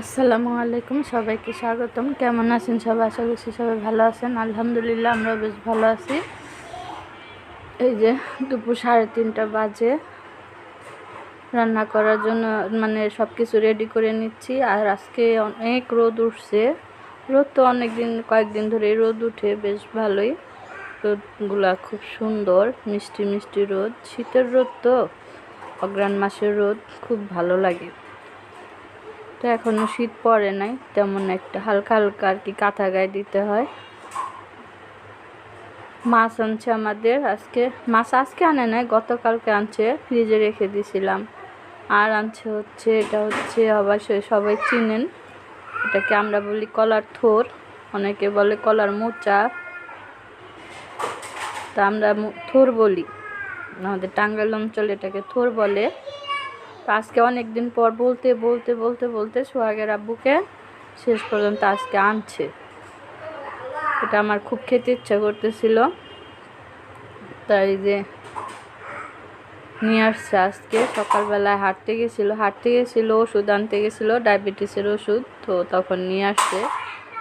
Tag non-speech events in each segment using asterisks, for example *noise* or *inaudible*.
আসসালামু আলাইকুম, সবাইকে স্বাগতম। কেমন আছেন সবাই? আশা করছি সবাই ভালো আছেন। আলহামদুলিল্লাহ আমরা বেশ ভালো আছি। এই যে দুপুর সাড়ে তিনটা বাজে। রান্না করার জন্য মানে সব কিছু রেডি করে নিচ্ছি। আর আজকে অনেক রোদ উঠছে। রোদ তো অনেক দিন কয়েকদিন ধরে রোদ উঠে, বেশ ভালোই। রোদগুলা খুব সুন্দর, মিষ্টি মিষ্টি রোদ। শীতের রোদ তো, অগ্রাণ মাসের রোদ, খুব ভালো লাগে। তো এখনও শীত পড়ে নাই, তেমন একটা হালকা হালকা আর কি কাঁথা গায়ে দিতে হয়। মাছ আনছে আমাদের আজকে, মাছ আজকে আনে নাই, গতকালকে আনছে, ফ্রিজে রেখে দিয়েছিলাম আর আনছে হচ্ছে, এটা হচ্ছে অবশ্যই সবাই চিনেন, এটাকে আমরা বলি কলার থোর, অনেকে বলে কলার মোচা। তা আমরা থোর বলি, আমাদের টাঙ্গাইল অঞ্চলে এটাকে থোর বলে। তো আজকে অনেক দিন পর বলতে বলতে বলতে বলতে সোহাগের আব্বুকে শেষ পর্যন্ত আজকে আনছে। এটা আমার খুব খেতে ইচ্ছা করতেছিল। তাই যে নিয়ে আসছে আজকে। সকালবেলায় হাঁটতে গেছিল হাঁটতে গেছিল, ওষুধ আনতে গেছিল, ডায়াবেটিসের ওষুধ, তো তখন নিয়ে আসছে।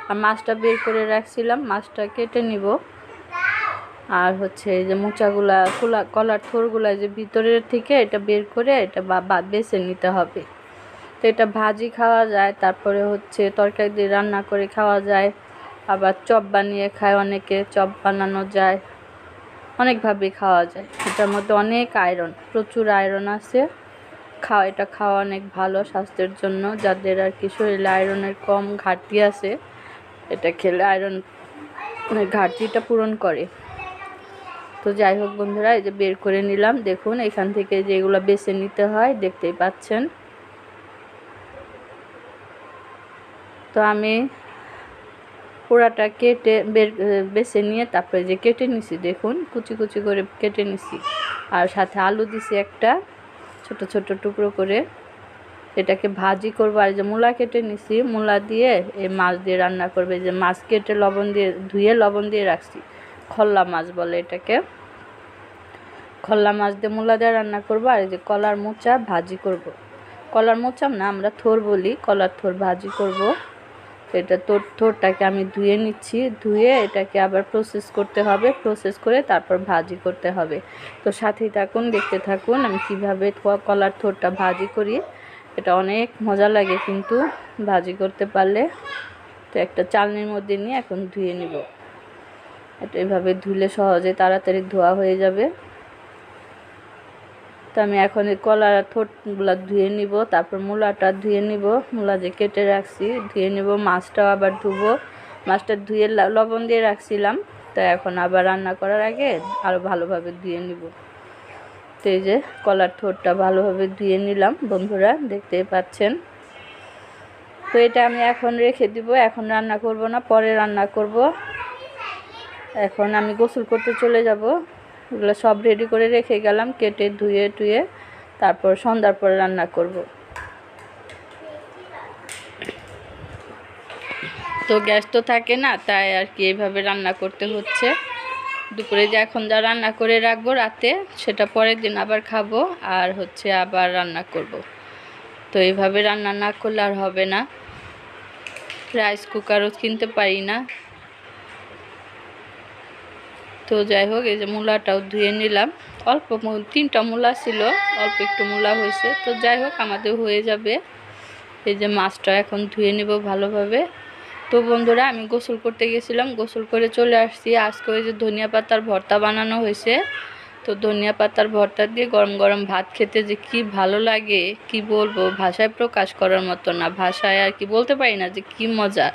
আর মাছটা বের করে রাখছিলাম, মাছটা কেটে নিব। আর হচ্ছে যে মোচাগুলা খোলা কলার থোরগুলা যে ভিতরের থেকে এটা বের করে এটা বেছে নিতে হবে। তো এটা ভাজি খাওয়া যায়, তারপরে হচ্ছে তরকারি দিয়ে রান্না করে খাওয়া যায়। আবার চপ বানিয়ে খায় অনেকে, চপ বানানো যায়। অনেকভাবেই খাওয়া যায়। এটার মধ্যে অনেক আয়রন, প্রচুর আয়রন আছে। খাওয়া এটা খাওয়া অনেক ভালো স্বাস্থ্যের জন্য। যাদের আর কি শরীরে আয়রনের কম ঘাটতি আছে, এটা খেলে আয়রন ঘাটতিটা পূরণ করে। তো যাই হোক বন্ধুরা, এই যে বের করে নিলাম। দেখুন, এখান থেকে যেগুলো বেছে নিতে হয়, দেখতেই পাচ্ছেন। তো আমি পোড়াটা কেটে বের বেছে নিয়ে তারপরে যে কেটে নিছি, দেখুন, কুচি কুচি করে কেটে নিছি। আর সাথে আলু দিছি একটা, ছোট ছোট টুকরো করে। এটাকে ভাজি করব। আর যে মূলা কেটে নিছি, মূলা দিয়ে এই মাছ দিয়ে রান্না করবে। যে মাছ কেটে লবণ দিয়ে, ধুয়ে লবণ দিয়ে রাখছি, খল্লা মাছ বলে এটাকে। খল্লা মাছ দিয়ে মূলা দিয়ে রান্না করব, আর এই যে কলার মোচা ভাজি করব। কলার মোচা না, আমরা থোর বলি, কলার থোর ভাজি করব। এটা তোর, থোরটাকে আমি ধুয়ে নিচ্ছি, ধুয়ে এটাকে আবার প্রসেস করতে হবে প্রসেস করে তারপর ভাজি করতে হবে। তো সাথেই থাকুন, দেখতে থাকুন আমি কীভাবে কলার থোরটা ভাজি করি। এটা অনেক মজা লাগে কিন্তু ভাজি করতে পারলে। তো একটা চালনির মধ্যে নিয়ে এখন ধুয়ে নিব। এটা এভাবে ধুলে সহজে তাড়াতাড়ি ধোয়া হয়ে যাবে। তো আমি এখন এই কলার ঠোঁটগুলো ধুয়ে নিব, তারপর মূলাটা ধুয়ে নিব। মূলা যে কেটে রাখছি, ধুয়ে নিব, মাছটাও আবার ধুবো। মাছটা ধুয়ে লবণ দিয়ে রাখছিলাম, তো এখন আবার রান্না করার আগে আরও ভালোভাবে ধুয়ে নিব। তো এই যে কলার ঠোঁটটা ভালোভাবে ধুয়ে নিলাম, বন্ধুরা, দেখতেই পাচ্ছেন। তো এটা আমি এখন রেখে দিব, এখন রান্না করব না, পরে রান্না করব। এখন আমি গোসল করতে চলে যাব। এগুলো সব রেডি করে রেখে গেলাম, কেটে ধুয়ে টুয়ে তারপর সন্ধ্যার পরে রান্না করব। তো গ্যাস তো থাকে না, তাই আর কি এইভাবে রান্না করতে হচ্ছে। দুপুরে যে এখন যা রান্না করে রাখব রাতে, সেটা পরের দিন আবার খাব আর হচ্ছে আবার রান্না করব। তো এইভাবে রান্না না করলে আর হবে না। রাইস কুকারও কিনতে পারি না। তো যাই হোক, এই যে মূলাটাও ধুয়ে নিলাম। অল্প তিনটা মূলা ছিল, অল্প একটু মূলা হয়েছে। তো যাই হোক, আমাদের হয়ে যাবে। এই যে মাছটা এখন ধুয়ে নেব ভালোভাবে। তো বন্ধুরা, আমি গোসল করতে গেছিলাম। গোসল করে চলে আসছি। আজকে ওই যে ধনিয়া পাতার ভর্তা বানানো হয়েছে। তো ধনিয়া পাতার ভর্তা দিয়ে গরম গরম ভাত খেতে যে কি ভালো লাগে, কি বলব? ভাষায় প্রকাশ করার মতো না। ভাষায় আর কি বলতে পারি না যে কি মজা।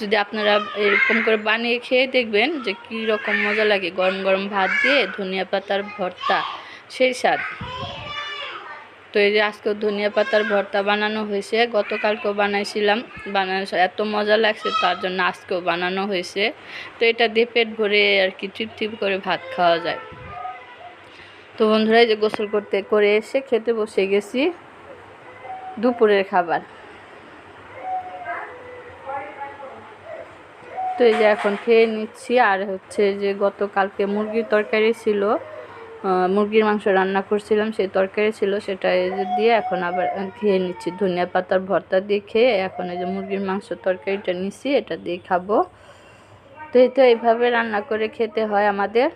যদি আপনারা এরকম করে বানিয়ে খেয়ে দেখবেন যে কি রকম মজা লাগে। গরম গরম ভাত দিয়ে ধনিয়া পাতার ভর্তা, সেই স্বাদ। তো এই যে আজকেও ধনিয়া পাতার ভর্তা বানানো হয়েছে। গতকালকেও বানাইছিলাম। বানানো এত মজা লাগছে, তার জন্য আজকেও বানানো হয়েছে। তো এটা দিয়ে পেট ভরে আর কি তৃপ্তি করে ভাত খাওয়া যায়। তো বন্ধুরা যে গোসল করতে, করে এসে খেতে বসে গেছি দুপুরের খাবার। তো এই যে এখন খেয়ে নিচ্ছি, আর হচ্ছে যে গতকালকে মুরগির তরকারি ছিল মুরগির মাংস রান্না করছিলাম, সেই তরকারি ছিল, সেটা দিয়ে এখন আবার খেয়ে নিচ্ছি। ধনিয়া পাতার ভর্তা দিয়ে খেয়ে এখন এই যে মুরগির মাংস তরকারিটা নিচ্ছি, এটা দিয়ে খাব। তো এই তো এইভাবে রান্না করে খেতে হয় আমাদের।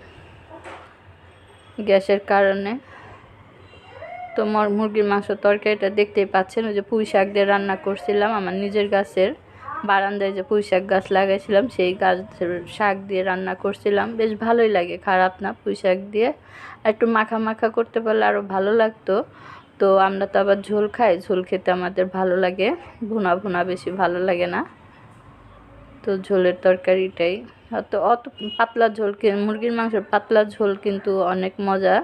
গ্যাসের কারণে। তো মর মুরগির মাংস তরকারিটা দেখতেই পাচ্ছেন, ওই যে পুঁই শাক দিয়ে রান্না করছিলাম। আমার নিজের গাছের বারান্দায় যে পুঁই শাক গাছ লাগাইছিলাম, সেই গাছের শাক দিয়ে রান্না করছিলাম। বেশ ভালোই লাগে, খারাপ না পুঁই শাক দিয়ে। একটু মাখা মাখা করতে পারলে আরও ভালো লাগতো। তো আমরা তো আবার ঝোল খাই, ঝোল খেতে আমাদের ভালো লাগে, ভুনা ভুনা বেশি ভালো লাগে না। তো ঝোলের তরকারিটাই। তো অত পাতলা ঝোল মুরগির মাংসের পাতলা ঝোল কিন্তু অনেক মজা।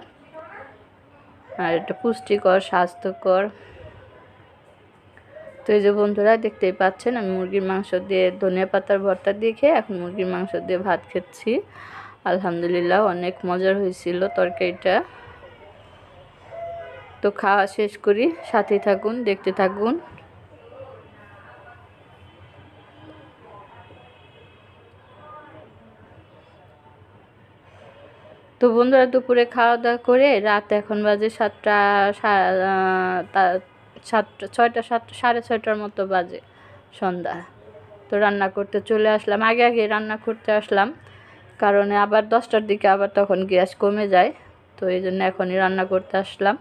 আর এটা পুষ্টিকর, স্বাস্থ্যকর। তো এই যে বন্ধুরা, দেখতেই পাচ্ছেন, আমি মুরগির মাংস দিয়ে ধনিয়া পাতার ভর্তা দিয়ে খেয়ে এখন মুরগির মাংস দিয়ে ভাত খাচ্ছি। আলহামদুলিল্লাহ, অনেক মজার হয়েছিল তরকারিটা। তো খাওয়া শেষ করি সাথে থাকুন, দেখতে থাকুন। তো বন্ধুরা, দুপুরে খাওয়া দাওয়া করে রাত এখন বাজে সাতটা সাতটা, ছয়টা, সাতটা, সাড়ে ছয়টার মতো বাজে সন্ধ্যা। তো রান্না করতে চলে আসলাম। আগে আগে রান্না করতে আসলাম। কারণ আবার দশটার দিকে আবার তখন গ্যাস কমে যায়। তো এই জন্য এখনই রান্না করতে আসলাম।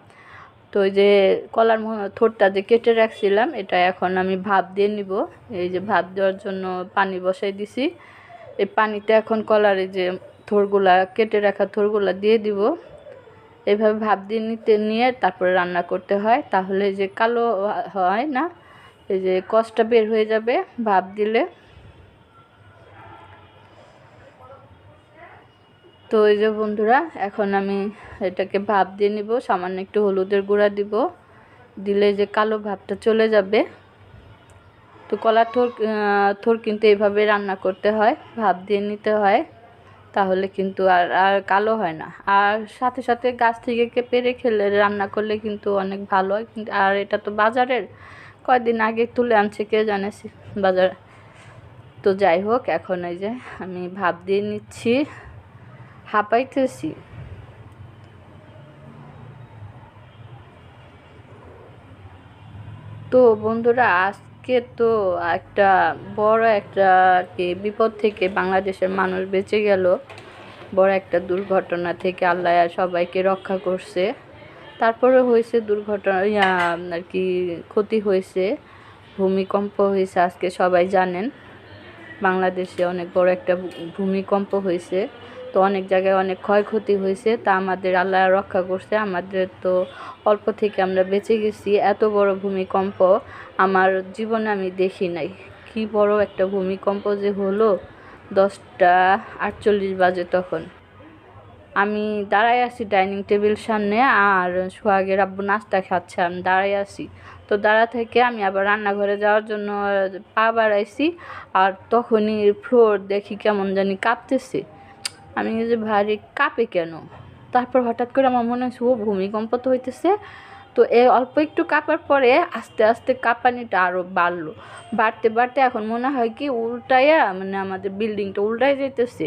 তো ওই যে কলার থোরটা যে কেটে রাখছিলাম, এটা এখন আমি ভাপ দিয়ে নিব। এই যে ভাপ দেওয়ার জন্য পানি বসাই দিছি। এই পানিতে এখন কলার এই যে থোরগুলা, কেটে রাখা থোরগুলা দিয়ে দিব। এইভাবে ভাব দিয়ে নিতে, নিয়ে তারপরে রান্না করতে হয়। তাহলে যে কালো হয় না, এই যে কষটা বের হয়ে যাবে ভাপ দিলে। তো এই যে বন্ধুরা, এখন আমি এটাকে ভাপ দিয়ে নিব। সামান্য একটু হলুদের গুঁড়া দিব। দিলে যে কালো ভাবটা চলে যাবে। তো কলার থোর থোর কিন্তু এইভাবে রান্না করতে হয়, ভাপ দিয়ে নিতে হয়। তাহলে কিন্তু আর আর কালো হয় না। আর সাথে সাথে গাছ থেকে পেরে খেলে রান্না করলে কিন্তু অনেক ভালো হয়। কিন্তু, আর এটা তো বাজারের। কয়দিন আগে তুলে আনছে কে জানেছি বাজার। তো যাই হোক, এখন এই যে আমি ভাব দিয়ে নিচ্ছি। হাঁপাইতেছি। তো বন্ধুরা আজকে তো একটা বড় একটা কি বিপদ থেকে বাংলাদেশের মানুষ বেঁচে গেল। বড় একটা দুর্ঘটনা থেকে আল্লাহ সবাইকে রক্ষা করছে। তারপরে হয়েছে দুর্ঘটনা আর কি, ক্ষতি হয়েছে, ভূমিকম্প হয়েছে আজকে সবাই জানেন। বাংলাদেশে অনেক বড় একটা ভূমিকম্প হয়েছে। তো অনেক জায়গায় অনেক ক্ষয়ক্ষতি হয়েছে, তা আমাদের আল্লাহ রক্ষা করছে। আমাদের তো অল্প থেকে আমরা বেঁচে গেছি, এত বড় ভূমিকম্প আমার জীবনে আমি দেখি নাই। কি বড় একটা ভূমিকম্প যে হলো দশটা আটচল্লিশ বাজে তখন। আমি দাঁড়াই আছি ডাইনিং টেবিল সামনে আর সোহাগের আব্বু নাস্তা খাচ্ছে, আমি দাঁড়াই আছি। তো দাঁড়া থেকে আমি আবার রান্নাঘরে যাওয়ার জন্য পা বাড়াইছি আর তখনই ফ্লোর দেখি কেমন জানি কাঁপতেছে। আমি যে ভারী কাঁপে কেন? তারপর হঠাৎ করে আমার মনে হচ্ছে ও ভূমিকম্প তো হইতেছে। তো এ অল্প একটু কাঁপার পরে আস্তে আস্তে কাঁপানিটা আরও বাড়লো। বাড়তে বাড়তে এখন মনে হয় কি উল্টাইয়া মানে আমাদের বিল্ডিংটা উল্টাই যেতেছে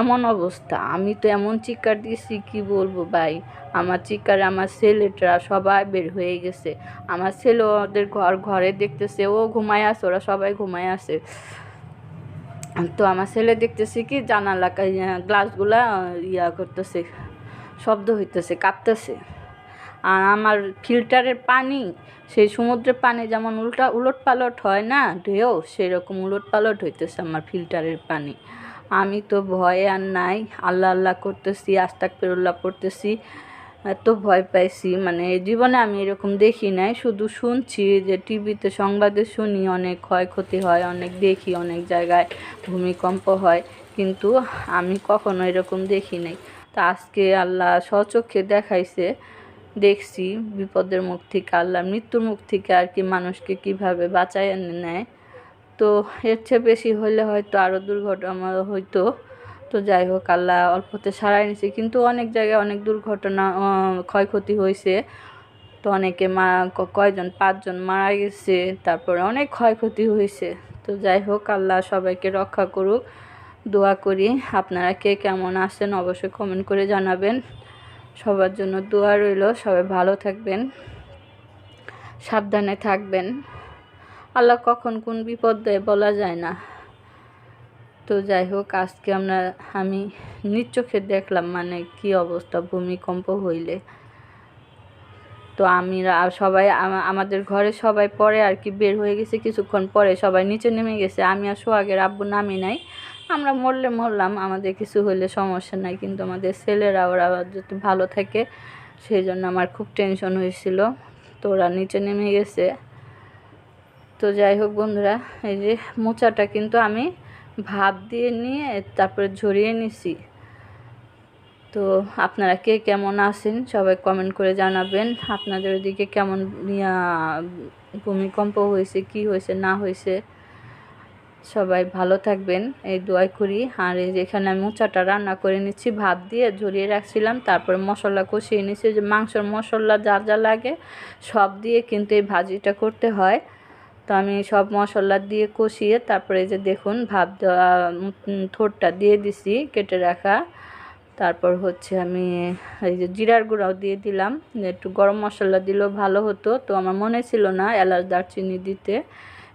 এমন অবস্থা। আমি তো এমন চিৎকার দিয়েছি কি বলব ভাই? আমার চিৎকারে, আমার ছেলেটা সবাই বের হয়ে গেছে। আমার ছেলে ওদের ঘর, ঘরে দেখতেছে, ও ঘুমায় আছে, ওরা সবাই ঘুমায় আছে। তো আমার ছেলে দেখতেছি কি জানালা গ্লাসগুলা ইয়া করতেছে, শব্দ হইতেছে, কাঁপতেছে। আর আমার ফিল্টারের পানি, সেই সমুদ্রের পানি যেমন উল্টা উলট পালট হয় না, ঢেউ, সেরকম উলট পালট হইতেছে আমার ফিল্টারের পানি। আমি তো ভয়ে আর নাই, আল্লাহ আল্লাহ করতেছি আস্তাক পেরুল্লাহ পড়তেছি। এত ভয় পাইছি। মানে জীবনে আমি এরকম দেখি নাই, শুধু শুনছি যে টিভিতে সংবাদে শুনি অনেক ক্ষয়ক্ষতি হয়, অনেক দেখি অনেক জায়গায় ভূমিকম্প হয়, কিন্তু আমি কখনো এরকম দেখি নাই। তা আজকে আল্লাহ স্বচক্ষে দেখাইছে, দেখছি বিপদের মুখ থেকে আল্লাহ, মৃত্যুর মুখ থেকে আর কি মানুষকে কীভাবে বাঁচায় নেয়। তো এর চেয়ে বেশি হলে হয়তো আরও দুর্ঘটনা হইতো। তো যাই হোক, আল্লাহ অল্পতে সারাই নিছে। কিন্তু অনেক জায়গায় অনেক দুর্ঘটনা ক্ষয়ক্ষতি হয়েছে তো অনেকে মা কয়জন, পাঁচজন মারা গেছে, তারপরে অনেক ক্ষয়ক্ষতি হয়েছে তো যাই হোক, আল্লাহ সবাইকে রক্ষা করুক। দোয়া করি, আপনারা কে কেমন আছেন অবশ্যই কমেন্ট করে জানাবেন। সবার জন্য দোয়া রইল, সবাই ভালো থাকবেন, সাবধানে থাকবেন। আল্লাহ কখন কোন বিপদ দেয় বলা যায় না। তো যাই হোক আজকে আমরা, আমি নিজ চোখে দেখলাম মানে কি অবস্থা ভূমিকম্প হইলে। তো আমি সবাই আমাদের ঘরে সবাই পরে আর কি বের হয়ে গেছে, কিছুক্ষণ পরে সবাই নিচে নেমে গেছে। আমি আর সোহাগের আব্বু নামি নাই। আমরা মরলে মরলাম, আমাদের কিছু হইলে সমস্যা নাই, কিন্তু আমাদের ছেলেরা, ওরা যাতে ভালো থাকে সেই জন্য আমার খুব টেনশন হয়েছিল। তো ওরা নিচে নেমে গেছে। তো যাই হোক বন্ধুরা, এই যে মোচাটা কিন্তু আমি ভাপ দিয়ে নিয়ে তারপরে ঝরিয়ে নিছি। তো আপনারা কে কেমন আছেন সবাই কমেন্ট করে জানাবেন। আপনাদের ওদিকে কেমন ভূমিকম্প হয়েছে, কি হয়েছে, না হয়েছে, সবাই ভালো থাকবেন, এই দোয়াই করি। আর এই যেখানে আমি মোচাটা রান্না করে নিচ্ছি ভাত দিয়ে ঝরিয়ে রাখছিলাম, তারপরে মশলা কষিয়ে নিচ্ছি যে মাংসের মশলা যা যা লাগে সব দিয়ে কিন্তু এই ভাজিটা করতে হয়। তো আমি সব মশলা দিয়ে কষিয়ে তারপরে যে দেখুন ভাত দেওয়া থোরটা দিয়ে দিছি কেটে রাখা। তারপর হচ্ছে আমি এই যে জিরার গুঁড়াও দিয়ে দিলাম। একটু গরম মশলা দিলেও ভালো হতো। তো আমার মনে ছিল না এলাচ দারচিনি দিতে।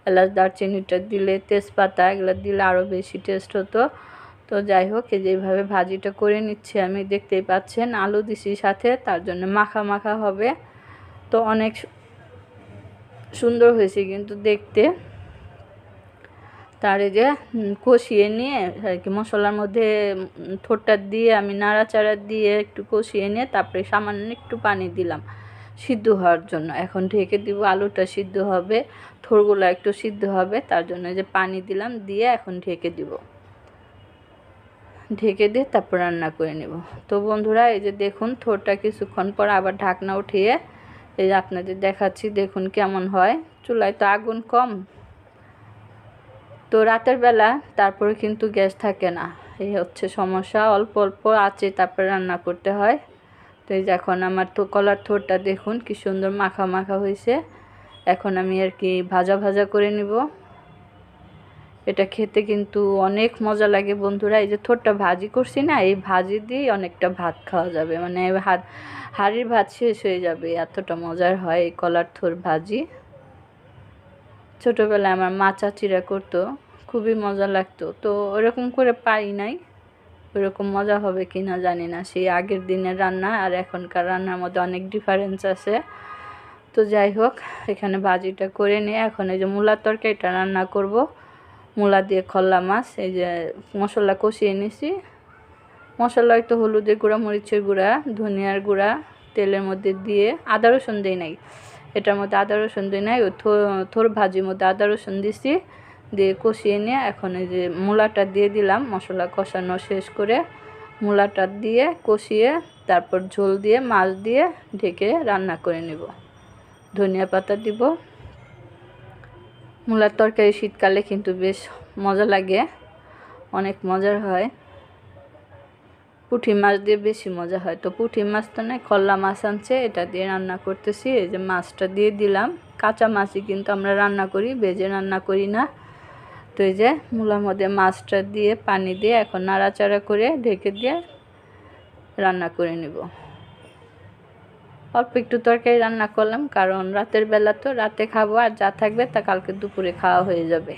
এলাচ দারচিনিটা দিলে তেজপাতা এগুলো দিলে আরও বেশি টেস্ট হতো। তো যাই হোক, এই যেভাবে ভাজিটা করে নিচ্ছি আমি। দেখতেই পাচ্ছেন, আলু দিছি সাথে, তার জন্য মাখা মাখা হবে। তো অনেক সুন্দর হয়েছে কিন্তু দেখতে। তার যে কষিয়ে নিয়ে আর কি মশলার মধ্যে ঠোঁটটা দিয়ে আমি নাড়াচাড়া দিয়ে একটু কষিয়ে নিয়ে তারপরে সামান্য একটু পানি দিলাম সিদ্ধ হওয়ার জন্য। এখন ঢেকে দিব, আলুটা সিদ্ধ হবে, থোরগুলো একটু সিদ্ধ হবে, তার জন্য যে পানি দিলাম, দিয়ে এখন ঢেকে দিব। ঢেকে দিয়ে তারপর রান্না করে নেব। তো বন্ধুরা, এই যে দেখুন, থোরটা কিছুক্ষণ পর আবার ঢাকনা উঠিয়ে এই আপনাদের দেখাচ্ছি, দেখুন কেমন হয়। চুলায় তো আগুন কম। তো রাতের বেলা তারপরে কিন্তু গ্যাস থাকে না। এই হচ্ছে সমস্যা, অল্প অল্প আছে তারপরে রান্না করতে হয়। তো এই এখন আমার তো কলার থোরটা দেখুন, কি সুন্দর মাখা মাখা হয়েছে এখন আমি আর কি ভাজা ভাজা করে নিব। এটা খেতে কিন্তু অনেক মজা লাগে বন্ধুরা। এই যে থোরটা ভাজি করছি না, এই ভাজি দিয়ে অনেকটা ভাত খাওয়া যাবে। মানে হাত, হাড়ির ভাত শেষ হয়ে যাবে, এতটা মজার হয় এই কলার থোর ভাজি। ছোটোবেলায় আমার মা চাচিরা করতো, খুবই মজা লাগতো। তো ওরকম করে পারি নাই, ওরকম মজা হবে কি না জানি না। সেই আগের দিনের রান্না আর এখনকার রান্নার মধ্যে অনেক ডিফারেন্স আছে। তো যাই হোক, এখানে ভাজিটা করে নিয়ে এখন এই যে মূলার তরকারিটা রান্না করব। মূলা দিয়ে খল্লা মাছ, এই যে মশলা কষিয়ে নিছি। মশলা একটু হলুদের গুঁড়া, মরিচের গুঁড়া, ধনিয়ার গুঁড়া, তেলের মধ্যে দিয়ে আদা রসুন দিই নাই। এটার মধ্যে আদা রসুন দিই নাই ও থোর ভাজির মধ্যে আদা রসুন দিছি, দিয়ে কষিয়ে নিয়ে এখন এই যে মূলাটা দিয়ে দিলাম, মশলা কষানো শেষ করে মূলাটা দিয়ে কষিয়ে তারপর ঝোল দিয়ে, মাছ দিয়ে ঢেকে রান্না করে নেব। ধনিয়া পাতা দিব। মূলার তরকারি শীতকালে কিন্তু বেশ মজা লাগে, অনেক মজার হয়। পুঁটি মাছ দিয়ে বেশি মজা হয়। তো পুঁটি মাছ তো নয় খল্লা মাছ আনছে, এটা দিয়ে রান্না করতেছি, এই যে মাছটা দিয়ে দিলাম। কাঁচা মাছই কিন্তু আমরা রান্না করি, ভেজে রান্না করি না। তো এই যে মূলার মধ্যে মাছটা দিয়ে পানি দিয়ে এখন নাড়াচাড়া করে ঢেকে দিয়ে রান্না করে নেব। অল্প একটু তরকারি রান্না করলাম, কারণ রাতের বেলা তো রাতে খাব আর যা থাকবে তা কালকে দুপুরে খাওয়া হয়ে যাবে।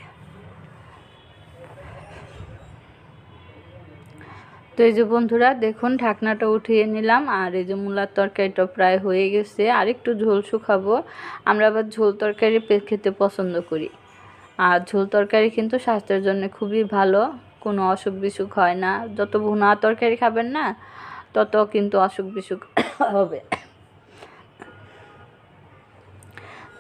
তো এই যে বন্ধুরা, দেখুন, ঢাকনাটা উঠিয়ে নিলাম, আর এই যে মূলার তরকারিটা প্রায় হয়ে গেছে, আর একটু ঝোল শুকাবো। আমরা আবার ঝোল তরকারি খেতে পছন্দ করি। আর ঝোল তরকারি কিন্তু স্বাস্থ্যের জন্য খুবই ভালো, কোনো অসুখ বিসুখ হয় না। যত ভুনা তরকারি খাবেন না, তত কিন্তু অসুখ বিসুখ *coughs* হবে।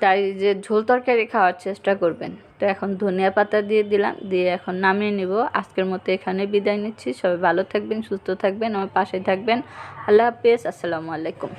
তাই যে ঝোল তরকারি খাওয়ার চেষ্টা করবেন। তো এখন ধনিয়া পাতা দিয়ে দিলাম, দিয়ে এখন নামিয়ে নিব। আজকের মতো এখানে বিদায় নিচ্ছি। সবাই ভালো থাকবেন, সুস্থ থাকবেন, আমার পাশে থাকবেন। আল্লাহ হাফেজ, আসসালামু আলাইকুম।